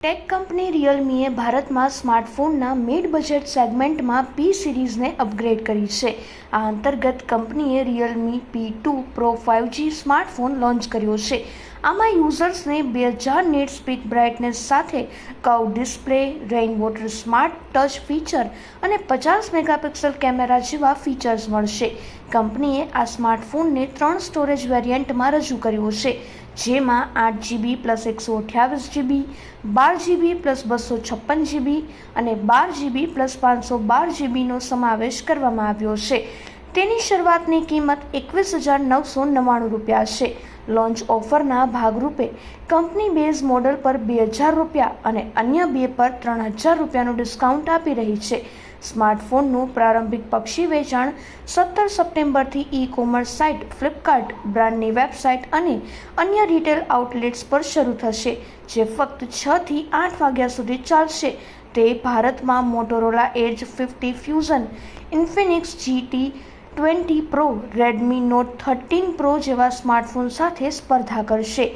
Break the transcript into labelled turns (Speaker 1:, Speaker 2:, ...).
Speaker 1: Tech company રિયલમીએ ભારતમાં સ્માર્ટફોનના mid budget સેગમેન્ટમાં પી સિરીઝને upgrade કરી છે. આ અંતર્ગત કંપનીએ Realme P two pro five G smartphone launch કર્યો છે. આમાં યુઝર્સને બે હજાર નેટ સ્પીક બ્રાઇટનેસ સાથે કવ display, rain water smart touch feature અને પચાસ મેગાપિક્સલ કેમેરા જેવા ફીચર્સ મળશે. કંપનીએ આ સ્માર્ટફોનને ત્રણ સ્ટોરેજ વેરિયન્ટમાં રજૂ કર્યો છે, જેમાં આઠ જીબી પ્લસ એકસો અઠ્યાવીસ જીબી, બાર જીબી પ્લસ બસો છપ્પન જીબી અને બાર જીબી પ્લસ પાંચસો બાર જીબીનો સમાવેશ કરવામાં આવ્યો છે. તેની શરૂઆતની કિંમત એકવીસ હજાર નવસો નવ્વાણું રૂપિયા છે. લોન્ચ ઓફરના ભાગરૂપે કંપની બેઝ મોડલ પર બે હજાર રૂપિયા અને અન્ય બે પર ત્રણ હજાર રૂપિયાનું ડિસ્કાઉન્ટ આપી રહી છે. સ્માર્ટફોનનું પ્રારંભિક પક્ષી વેચાણ સત્તર સપ્ટેમ્બરથી ઈ કોમર્સ સાઇટ, ફ્લિપકાર્ટ બ્રાન્ડની વેબસાઇટ અને અન્ય રિટેલ આઉટલેટ્સ પર શરૂ થશે, જે ફક્ત છ થી આઠ વાગ્યા સુધી ચાલશે. તે ભારતમાં Motorola Edge fifty Fusion Infinix GT twenty pro Redmi Note thirteen pro જેવા સ્માર્ટફોન સાથે સ્પર્ધા કરશે.